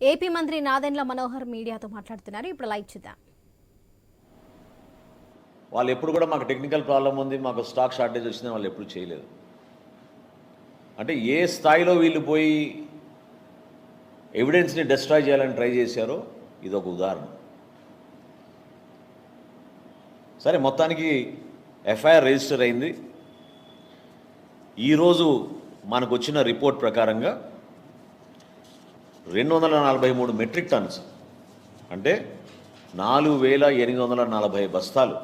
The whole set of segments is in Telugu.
ఏపీ మంత్రి నాదెండ్ల మనోహర్ మీడియాతో మాట్లాడుతున్నారు. ఇప్పుడు లైవ్ చూద్దాం. వాళ్ళు ఎప్పుడు కూడా మాకు టెక్నికల్ ప్రాబ్లం ఉంది మాకు స్టాక్ షార్టేజ్ వచ్చిందని వాళ్ళు ఎప్పుడు చేయలేదు. అంటే ఏ స్థాయిలో వీళ్ళు పోయి ఎవిడెన్స్ని డిస్ట్రాయ్ చేయాలని ట్రై చేశారో ఇది ఒక ఉదాహరణ. సరే మొత్తానికి ఎఫ్ఐఆర్ రిజిస్టర్ అయింది. ఈరోజు మనకు వచ్చిన రిపోర్ట్ ప్రకారంగా రెండు వందల నలభై మూడు మెట్రిక్ టన్స్. అంటే నాలుగు వేల ఎనిమిది వందల నలభై బస్తాలు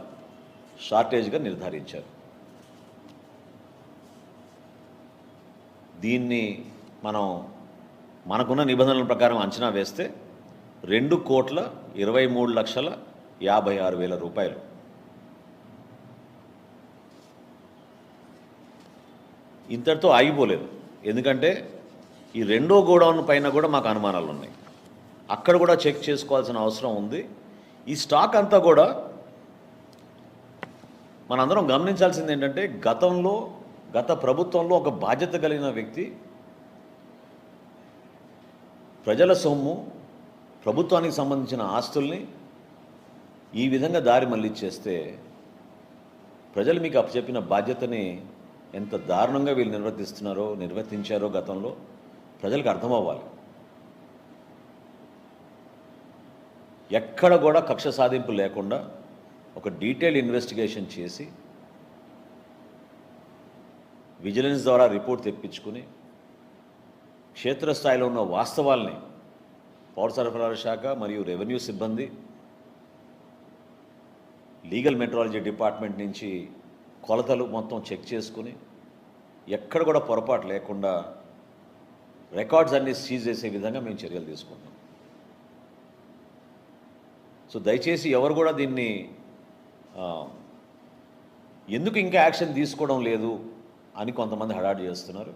షార్టేజ్గా నిర్ధారించారు. దీన్ని మనం మనకున్న నిబంధనల ప్రకారం అంచనా వేస్తే రెండు కోట్ల ఇరవై మూడు లక్షల యాభై ఆరు వేల రూపాయలు. ఇంతటితో ఆగిపోలేదు. ఎందుకంటే ఈ రెండో గోడౌన్ పైన కూడా మాకు అనుమానాలు ఉన్నాయి అక్కడ కూడా చెక్ చేసుకోవాల్సిన అవసరం ఉంది. ఈ స్టాక్ అంతా కూడా మనందరం గమనించాల్సింది ఏంటంటే గతంలో గత ప్రభుత్వంలో ఒక బాధ్యత కలిగిన వ్యక్తి ప్రజల సొమ్ము ప్రభుత్వానికి సంబంధించిన ఆస్తుల్ని ఈ విధంగా దారి మళ్ళిచ్చేస్తే ప్రజలు మీకు అప్పచెప్పిన బాధ్యతని ఎంత దారుణంగా వీళ్ళు నిర్వర్తిస్తున్నారో నిర్వర్తించారో గతంలో ప్రజలకు అర్థమవ్వాలి. ఎక్కడ కూడా కక్ష సాధింపు లేకుండా ఒక డీటెయిల్ ఇన్వెస్టిగేషన్ చేసి విజిలెన్స్ ద్వారా రిపోర్ట్ తెప్పించుకుని క్షేత్రస్థాయిలో ఉన్న వాస్తవాల్ని పౌర సరఫరాల శాఖ మరియు రెవెన్యూ సిబ్బంది లీగల్ మెట్రాలజీ డిపార్ట్మెంట్ నుంచి కొలతలు మొత్తం చెక్ చేసుకుని ఎక్కడ కూడా పొరపాటు లేకుండా రికార్డ్స్ అన్ని సీజ్ చేసే విధంగా మేము చర్యలు తీసుకుంటాం సో దయచేసి ఎవరు కూడా దీన్ని ఎందుకు ఇంకా యాక్షన్ తీసుకోవడం లేదు అని కొంతమంది హడాడు చేస్తున్నారు.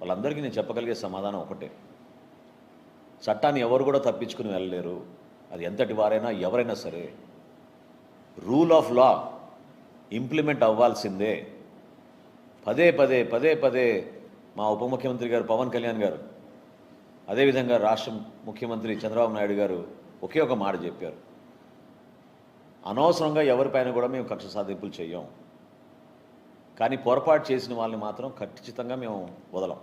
వాళ్ళందరికీ నేను చెప్పగలిగే సమాధానం ఒకటే. చట్టాన్ని ఎవరు కూడా తప్పించుకుని వెళ్ళలేరు. అది ఎంతటి వారైనా ఎవరైనా సరే రూల్ ఆఫ్ లా ఇంప్లిమెంట్ అవ్వాల్సిందే. పదే పదే పదే పదే మా ఉప ముఖ్యమంత్రి గారు పవన్ కళ్యాణ్ గారు అదేవిధంగా రాష్ట్ర ముఖ్యమంత్రి చంద్రబాబు నాయుడు గారు ఒకే ఒక మాట చెప్పారు. అనవసరంగా ఎవరిపైన కూడా మేము కక్ష సాధింపులు చేయం కానీ పొరపాటు చేసిన వాళ్ళని మాత్రం ఖచ్చితంగా మేము వదలం.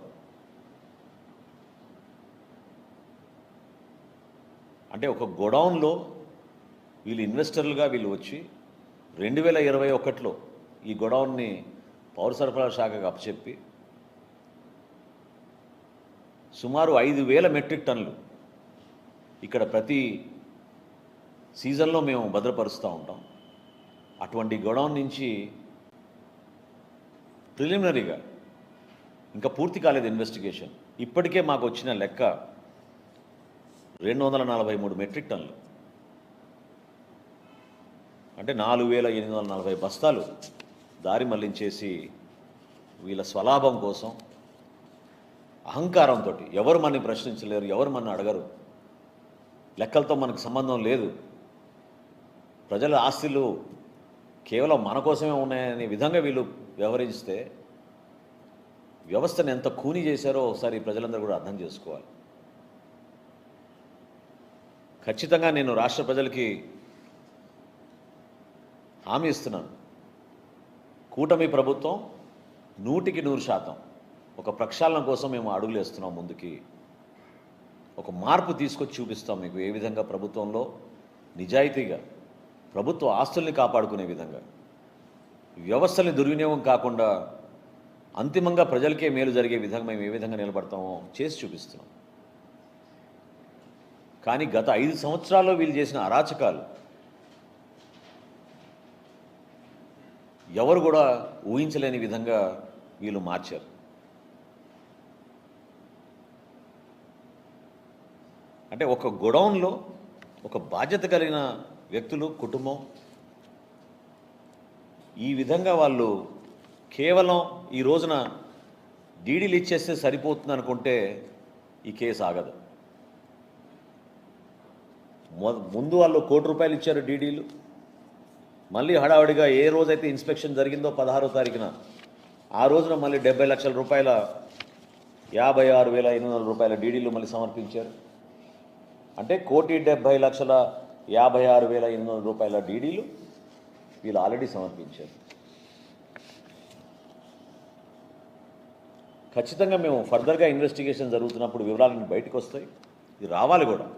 అంటే ఒక గొడౌన్లో వీళ్ళు ఇన్వెస్టర్లుగా వీళ్ళు వచ్చి రెండు వేల ఇరవై ఒకటిలో ఈ గొడౌన్ని పౌర సరఫరా శాఖకు అప్పచెప్పి సుమారు ఐదు వేల మెట్రిక్ టన్నులు ఇక్కడ ప్రతి సీజన్లో మేము భద్రపరుస్తూ ఉంటాం. అటువంటి గొడౌన్ నుంచి ప్రిలిమినరీగా ఇంకా పూర్తి కాలేదు ఇన్వెస్టిగేషన్. ఇప్పటికే మాకు వచ్చిన లెక్క రెండు వందల నలభై మూడు మెట్రిక్ టన్నులు. అంటే నాలుగు వేల ఎనిమిది వందల నలభై బస్తాలు దారి మళ్ళించేసి వీళ్ళ స్వలాభం కోసం అహంకారంతో ఎవరు మనని ప్రశ్నించలేరు ఎవరు మన అడగరు. లెక్కలతో మనకు సంబంధం లేదు. ప్రజల ఆస్తులు కేవలం మన కోసమే ఉన్నాయనే విధంగా వీళ్ళు వ్యవహరిస్తే వ్యవస్థను ఎంత కూని చేశారో ఒకసారి ప్రజలందరూ కూడా అర్థం చేసుకోవాలి. ఖచ్చితంగా నేను రాష్ట్ర ప్రజలకి హామీ ఇస్తున్నాను. కూటమి ప్రభుత్వం నూటికి నూరు శాతం ఒక ప్రక్షాళన కోసం మేము అడుగులు వేస్తున్నాం ముందుకి. ఒక మార్పు తీసుకొచ్చి చూపిస్తాం మీకు ఏ విధంగా ప్రభుత్వంలో నిజాయితీగా ప్రభుత్వ ఆస్తుల్ని కాపాడుకునే విధంగా. వ్యవస్థల్ని దుర్వినియోగం కాకుండా అంతిమంగా ప్రజలకే మేలు జరిగే విధంగా మేము ఏ విధంగా నిలబడతామో చేసి చూపిస్తున్నాం. కానీ గత ఐదు సంవత్సరాల్లో వీళ్ళు చేసిన అరాచకాలు ఎవరు కూడా ఊహించలేని విధంగా వీళ్ళు మార్చారు. అంటే ఒక గొడౌన్లో ఒక బాధ్యత కలిగిన వ్యక్తులు కుటుంబం. ఈ విధంగా వాళ్ళు కేవలం ఈ రోజున డీడీలు ఇచ్చేస్తే సరిపోతుంది అనుకుంటే ఈ కేసు ఆగదు. ముందు వాళ్ళు కోటి రూపాయలు ఇచ్చారు డీడీలు. మళ్ళీ హడావుడిగా ఏ రోజైతే ఇన్స్పెక్షన్ జరిగిందో పదహారో తారీఖున ఆ రోజున మళ్ళీ డెబ్బై లక్షల రూపాయల యాభై ఆరు వేల ఎనిమిది వందల రూపాయల డీడీలు మళ్ళీ సమర్పించారు. అంటే కోటి డెబ్భై లక్షల యాభై ఆరు వేల ఎనిమిది వందల రూపాయల డీడీలు వీళ్ళు ఆల్రెడీ సమర్పించారు. ఖచ్చితంగా మేము ఫర్దర్గా ఇన్వెస్టిగేషన్ జరుగుతున్నప్పుడు వివరాలన్నీ బయటకు వస్తాయి. ఇది రావాలి కూడా.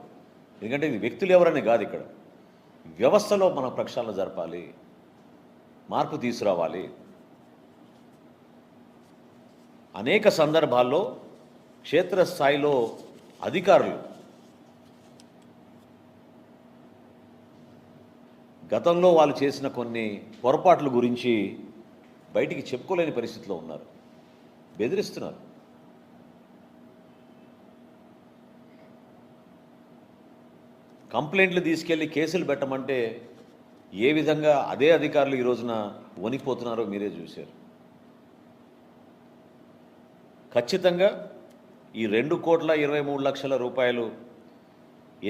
ఎందుకంటే ఇది వ్యక్తులు ఎవరని కాదు ఇక్కడ. వ్యవస్థలో మనం ప్రక్షాళన జరపాలి. మార్పు తీసుకురావాలి. అనేక సందర్భాల్లో క్షేత్రస్థాయిలో అధికారులు గతంలో వాళ్ళు చేసిన కొన్ని పొరపాట్ల గురించి బయటికి చెప్పుకోలేని పరిస్థితిలో ఉన్నారు. బెదిరిస్తున్నారు. కంప్లైంట్లు తీసుకెళ్ళి కేసులు పెట్టమంటే ఏ విధంగా అదే అధికారులు ఈ రోజున వణికిపోతున్నారో మీరే చూశారు. ఖచ్చితంగా ఈ రెండు కోట్ల ఇరవై మూడు లక్షల రూపాయలు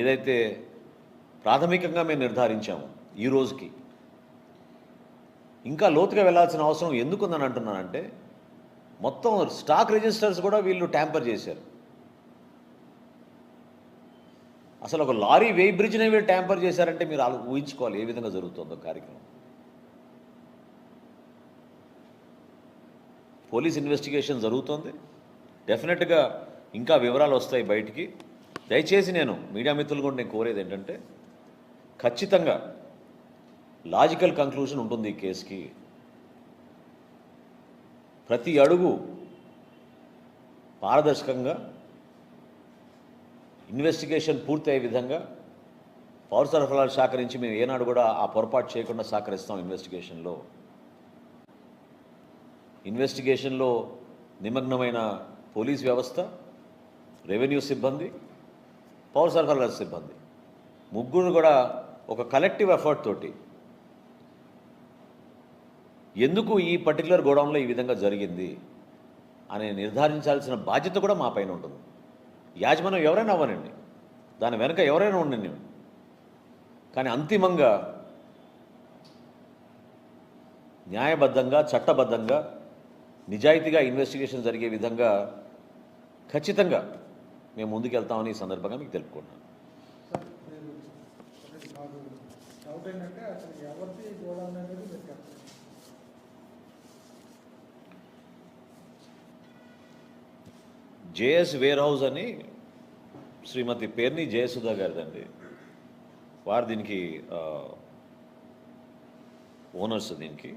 ఏదైతే ప్రాథమికంగా మేము నిర్ధారించాము ఈ రోజుకి. ఇంకా లోతుగా వెళ్ళాల్సిన అవసరం ఎందుకుందని అంటున్నానంటే మొత్తం స్టాక్ రిజిస్టర్స్ కూడా వీళ్ళు ట్యాంపర్ చేశారు. అసలు ఒక లారీ వెయి బ్రిడ్జ్ని వీళ్ళు ట్యాంపర్ చేశారంటే మీరు ఆలో ఊహించుకోవాలి ఏ విధంగా జరుగుతుందో కార్యక్రమం. పోలీస్ ఇన్వెస్టిగేషన్ జరుగుతోంది. డెఫినెట్గా ఇంకా వివరాలు వస్తాయి బయటికి. దయచేసి నేను మీడియా మిత్రులు కూడా నేను కోరేది ఏంటంటే ఖచ్చితంగా లాజికల్ కంక్లూజన్ ఉంటుంది ఈ కేసుకి. ప్రతి అడుగు పారదర్శకంగా ఇన్వెస్టిగేషన్ పూర్తయ్యే విధంగా పౌర సరఫరాల శాఖ నుంచి మేము ఏనాడు కూడా ఆ పొరపాటు చేయకుండా సహకరిస్తాం ఇన్వెస్టిగేషన్లో. ఇన్వెస్టిగేషన్లో నిమగ్నమైన పోలీస్ వ్యవస్థ రెవెన్యూ సిబ్బంది పౌర సరఫరాల సిబ్బంది. ముగ్గురు కూడా ఒక కలెక్టివ్ ఎఫర్ట్ తోటి ఎందుకు ఈ పర్టికులర్ గోడౌన్లో ఈ విధంగా జరిగింది అని నిర్ధారించాల్సిన బాధ్యత కూడా మా పైన ఉంటుంది. యాజమాన్యం ఎవరైనా అవ్వనండి. దాని వెనక ఎవరైనా ఉండండి. కానీ అంతిమంగా న్యాయబద్ధంగా చట్టబద్ధంగా నిజాయితీగా ఇన్వెస్టిగేషన్ జరిగే విధంగా ఖచ్చితంగా మేము ముందుకెళ్తామని ఈ సందర్భంగా మీకు తెలుపుకుంటున్నాను. డౌట్ ఏంటంటే అసలు ఎవరిది గోడౌన్ అనేది మీరు చెప్పండి జేఎస్ వేర్ హౌస్ అని శ్రీమతి పేర్ని జయసుధా గారిదండి. వారు దీనికి ఓనర్స్ దీనికి.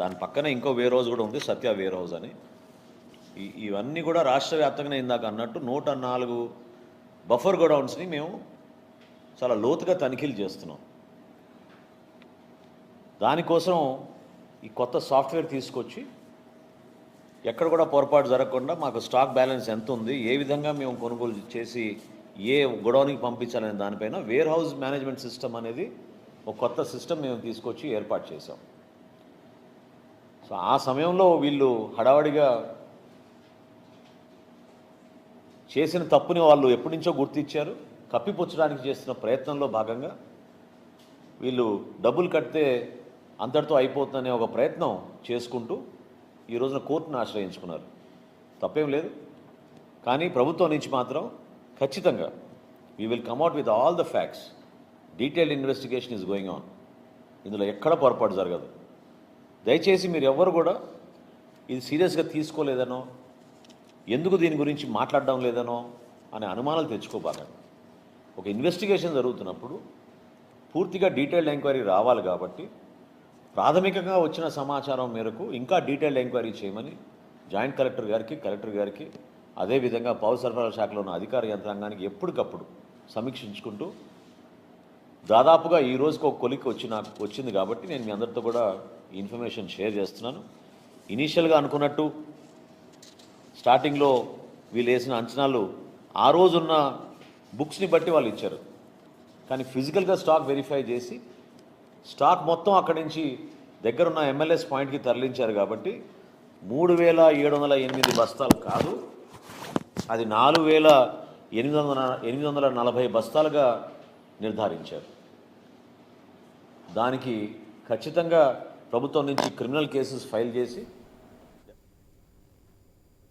దాని పక్కన ఇంకో వేర్ హౌస్ కూడా ఉంది సత్య వేర్ హౌస్ అని. ఇవన్నీ కూడా రాష్ట్ర వ్యాప్తంగా ఇందాక అన్నట్టు నూట నాలుగు బఫర్ గోడౌన్స్ని మేము చాలా లోతుగా తనిఖీలు చేస్తున్నాం. దానికోసం ఈ కొత్త సాఫ్ట్వేర్ తీసుకొచ్చి ఎక్కడ కూడా పొరపాటు జరగకుండా మాకు స్టాక్ బ్యాలెన్స్ ఎంత ఉంది ఏ విధంగా మేము కొనుగోలు చేసి ఏ గొడవనికి పంపించాలనే దానిపైన వేర్ హౌస్ మేనేజ్మెంట్ సిస్టమ్ అనేది ఒక కొత్త సిస్టమ్ మేము తీసుకొచ్చి ఏర్పాటు చేసాం సో ఆ సమయంలో వీళ్ళు హడావడిగా చేసిన తప్పుని వాళ్ళు ఎప్పటి నుంచో గుర్తించారు కప్పిపుచ్చడానికి చేసిన ప్రయత్నంలో భాగంగా వీళ్ళు డబ్బులు కడితే అంతటితో అయిపోతుందనే ఒక ప్రయత్నం చేసుకుంటూ ఈ రోజున కోర్టును ఆశ్రయించుకున్నారు. తప్పేం లేదు. కానీ ప్రభుత్వం నుంచి మాత్రం ఖచ్చితంగా we will come out with all the facts detailed investigation is going on ఇందులో ఎక్కడ పొరపాటు జరగదు. దయచేసి మీరు ఎవ్వరు కూడా ఇది సీరియస్గా తీసుకోలేదనో ఎందుకు దీని గురించి మాట్లాడడం లేదనో అనే అనుమానాలు తెచ్చుకోబాకండి. ఒక ఇన్వెస్టిగేషన్ జరుగుతున్నప్పుడు పూర్తిగా డీటెయిల్డ్ ఎంక్వైరీ రావాలి కాబట్టి ప్రాథమికంగా వచ్చిన సమాచారం మేరకు ఇంకా డీటెయిల్డ్ ఎంక్వైరీ చేయమని జాయింట్ కలెక్టర్ గారికి కలెక్టర్ గారికి అదేవిధంగా పౌర సరఫరాల శాఖలో ఉన్న అధికార యంత్రాంగానికి ఎప్పటికప్పుడు సమీక్షించుకుంటూ దాదాపుగా ఈ రోజుకు ఒక కొలిక్ వచ్చి నాకు వచ్చింది కాబట్టి నేను మీ అందరితో కూడా ఇన్ఫర్మేషన్ షేర్ చేస్తున్నాను. ఇనీషియల్గా అనుకున్నట్టు స్టార్టింగ్లో వీళ్ళు వేసిన అంచనాలు ఆ రోజున్న బుక్స్ని బట్టి వాళ్ళు ఇచ్చారు. కానీ ఫిజికల్గా స్టాక్ వెరిఫై చేసి స్టాక్ మొత్తం అక్కడి నుంచి దగ్గరున్న ఎమ్మెల్యేస్ పాయింట్కి తరలించారు కాబట్టి మూడు వేల ఏడు వందల ఎనిమిది బస్తాలు కాదు అది నాలుగు వేల ఎనిమిది వందల ఎనిమిది వందల నలభై బస్తాలుగా నిర్ధారించారు. దానికి ఖచ్చితంగా ప్రభుత్వం నుంచి క్రిమినల్ కేసెస్ ఫైల్ చేసి